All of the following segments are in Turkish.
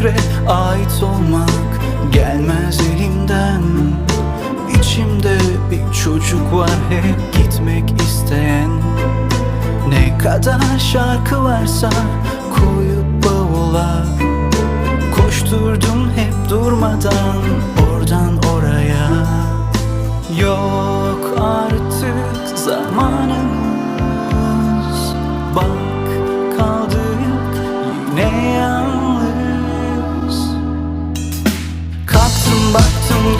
şehre ait olmak gelmez elimden. İçimde bir çocuk var hep gitmek isteyen. Ne kadar şarkı varsa koyup bavula. Koşturdum hep durmadan oradan oraya. Yok artık zamanımız. Bak kaldık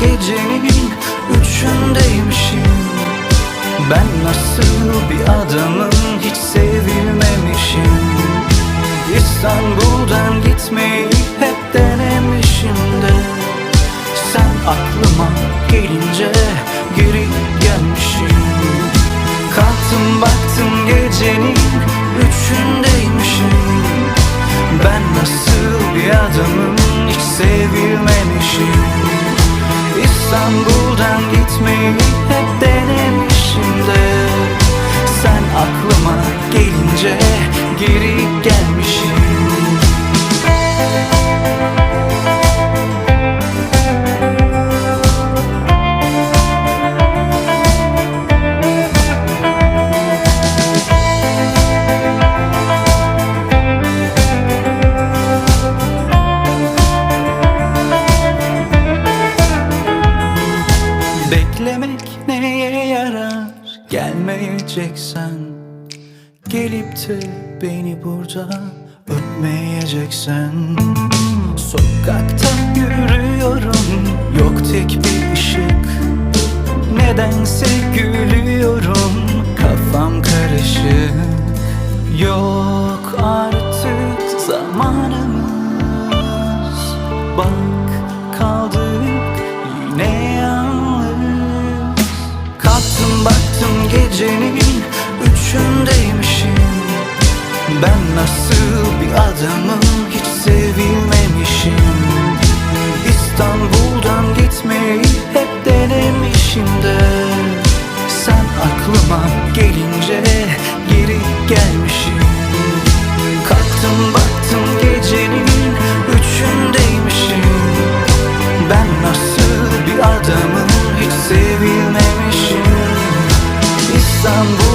gecenin üçündeymişim. Ben nasıl bir adamım hiç sevilmemişim. İstanbul'dan gitmeyi hep denemişim de. Sen aklıma gelince geri gelmişim. Kalktım baktım gecenin üçündeymişim. Ben nasıl bir adamım hiç sevilmemişim İstanbul'dan gitmeyi hep denemişim Beklemek neye yarar? Gelmeyeceksen Gelip de beni burada öpmeyeceksen. Sokakta yürüyorum yok tek bir ışık. Nedense gülüyorum kafam karışık. Yok artık zamanımız. Bak gecenin üçündeymişim. Ben nasıl bir adamım hiç sevilmemişim. İstanbul'dan gitmeyi hep denemişim de. Sen aklıma 散不